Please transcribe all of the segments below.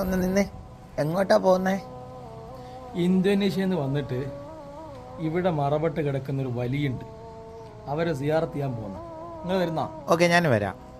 ഒന്ന് നിന്നേ. എങ്ങോട്ടാ പോകുന്നേ ഇന്തോനേഷ്യയിൽ നിന്ന് വന്നിട്ട് ഇവിടെ മറപെട്ട് കിടക്കുന്ന ഒരു വലിയുണ്ട്. അവരെ സിയാറത്ത് ചെയ്യാൻ പോകുന്ന നിങ്ങൾ വരുന്ന? ഓക്കെ ഞാൻ വരാം.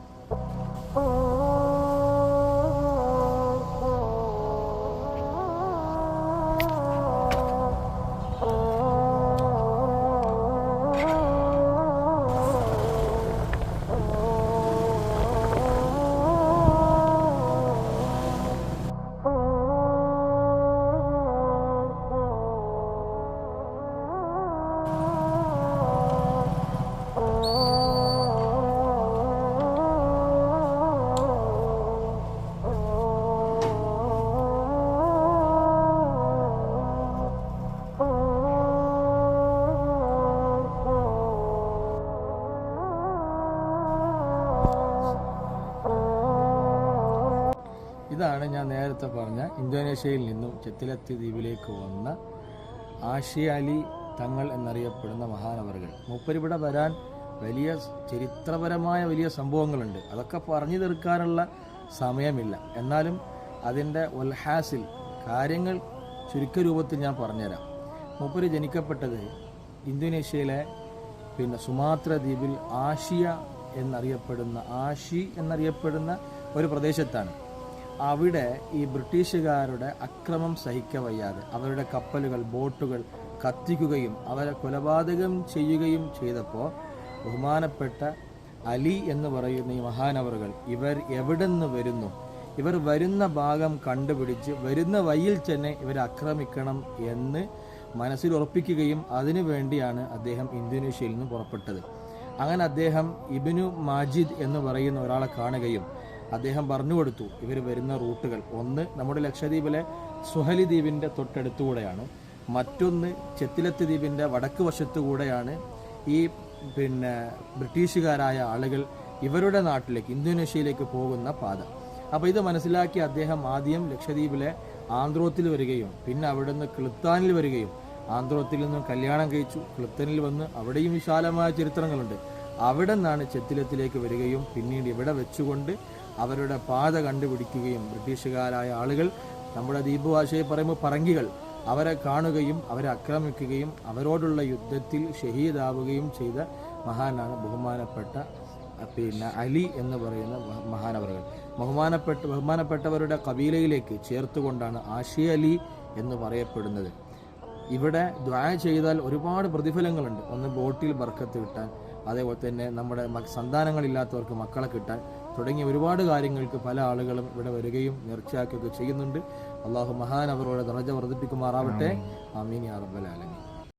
ഇതാണ് ഞാൻ നേരത്തെ പറഞ്ഞ ഇന്തോനേഷ്യയിൽ നിന്നും ചെത്തിലത്തി ദ്വീപിലേക്ക് വന്ന ആഷിയാലി തങ്ങൾ എന്നറിയപ്പെടുന്ന മഹാനവറുകൾ. മൂപ്പരിവിടെ വരാൻ വലിയ ചരിത്രപരമായ വലിയ സംഭവങ്ങളുണ്ട്. അതൊക്കെ പറഞ്ഞു തീർക്കാനുള്ള സമയമില്ല. എന്നാലും അതിന്റെ ഉൽഹാസിൽ കാര്യങ്ങൾ ചുരുക്കരൂപത്തിൽ ഞാൻ പറഞ്ഞുതരാം. മൂപ്പര് ജനിക്കപ്പെട്ടത് ഇന്തോനേഷ്യയിലെ പിന്നെ സുമാത്ര ദ്വീപിൽ ആഷിയ എന്നറിയപ്പെടുന്ന ആഷി എന്നറിയപ്പെടുന്ന ഒരു പ്രദേശത്താണ്. അവിടെ ഈ ബ്രിട്ടീഷുകാരുടെ അക്രമം സഹിക്കവയ്യാതെ അവരുടെ കപ്പലുകൾ ബോട്ടുകൾ കത്തിക്കുകയും അവരെ കൊലപാതകം ചെയ്യുകയും ചെയ്തപ്പോൾ ബഹുമാനപ്പെട്ട അലി എന്ന് പറയുന്ന ഈ മഹാനവറുകൾ ഇവർ എവിടെ നിന്ന് വരുന്നു? ഇവർ വരുന്ന ഭാഗം കണ്ടുപിടിച്ച് വരുന്ന വഴിയിൽ തന്നെ ഇവരെ ആക്രമിക്കണം എന്ന് മനസ്സിൽ ഉറപ്പിക്കുകയും അതിനു വേണ്ടിയാണ് അദ്ദേഹം ഇന്തോനേഷ്യയിൽ നിന്ന് പുറപ്പെട്ടത്. അങ്ങനെ അദ്ദേഹം ഇബിനു മാജിദ് എന്ന് പറയുന്ന ഒരാളെ കാണുകയും അദ്ദേഹം പറഞ്ഞു കൊടുത്തു. ഇവർ വരുന്ന റൂട്ടുകൾ. ഒന്ന് നമ്മുടെ ലക്ഷദ്വീപിലെ സുഹലി ദ്വീപിന്റെ തൊട്ടടുത്തുകൂടെയാണ്. മറ്റൊന്ന് ചെത്തിലത്ത് ദ്വീപിന്റെ വടക്ക് വശത്തുകൂടെയാണ് ഈ പിന്നെ ബ്രിട്ടീഷുകാരായ ആളുകൾ ഇവരുടെ നാട്ടിലേക്ക് ഇന്തോനേഷ്യയിലേക്ക് പോകുന്ന പാത. അപ്പോൾ ഇത് മനസ്സിലാക്കി അദ്ദേഹം ആദ്യം ലക്ഷദ്വീപിലെ ആന്ധ്രോത്തിൽ വരികയും പിന്നെ അവിടെ നിന്ന് ക്ലിത്താനിൽ വരികയും. ആന്ധ്രോത്തിൽ നിന്നും കല്യാണം കഴിച്ചു. ക്ലിത്തനിൽ വന്ന് അവിടെയും വിശാലമായ ചരിത്രങ്ങളുണ്ട്. അവിടെ നിന്നാണ് ചെത്തിലത്തിലേക്ക് വരികയും പിന്നീട് ഇവിടെ വെച്ചുകൊണ്ട് അവരുടെ പാത കണ്ടുപിടിക്കുകയും ബ്രിട്ടീഷുകാരായ ആളുകൾ നമ്മുടെ ദ്വീപ് പറയുമ്പോൾ പറങ്കികൾ അവരെ കാണുകയും അവരെ ആക്രമിക്കുകയും അവരോടുള്ള യുദ്ധത്തിൽ ഷഹീദാവുകയും ചെയ്ത മഹാനാണ് ബഹുമാനപ്പെട്ട പിന്നെ അലി എന്ന് പറയുന്ന മഹ- മഹാനവറുകൾ. ബഹുമാനപ്പെട്ട ബഹുമാനപ്പെട്ടവരുടെ കബീലയിലേക്ക് ചേർത്തുകൊണ്ടാണ് ആഷി അലി എന്ന് പറയപ്പെടുന്നത്. ഇവിടെ ദ്വായ ചെയ്താൽ ഒരുപാട് പ്രതിഫലങ്ങളുണ്ട്. ഒന്ന് ബോട്ടിൽ ബർക്കത്ത് കിട്ടാൻ അതേപോലെ തന്നെ നമ്മുടെ സന്താനങ്ങളില്ലാത്തവർക്ക് മക്കളെ കിട്ടാൻ തുടങ്ങിയ ഒരുപാട് കാര്യങ്ങൾക്ക് പല ആളുകളും ഇവിടെ വരികയും നേർച്ചയാക്കുകയൊക്കെ ചെയ്യുന്നുണ്ട്. അള്ളാഹു മഹാൻ അവരുടെ ദറജ വർദ്ധിപ്പിക്കുമാറാവട്ടെ അമീനി ആലമീൻ.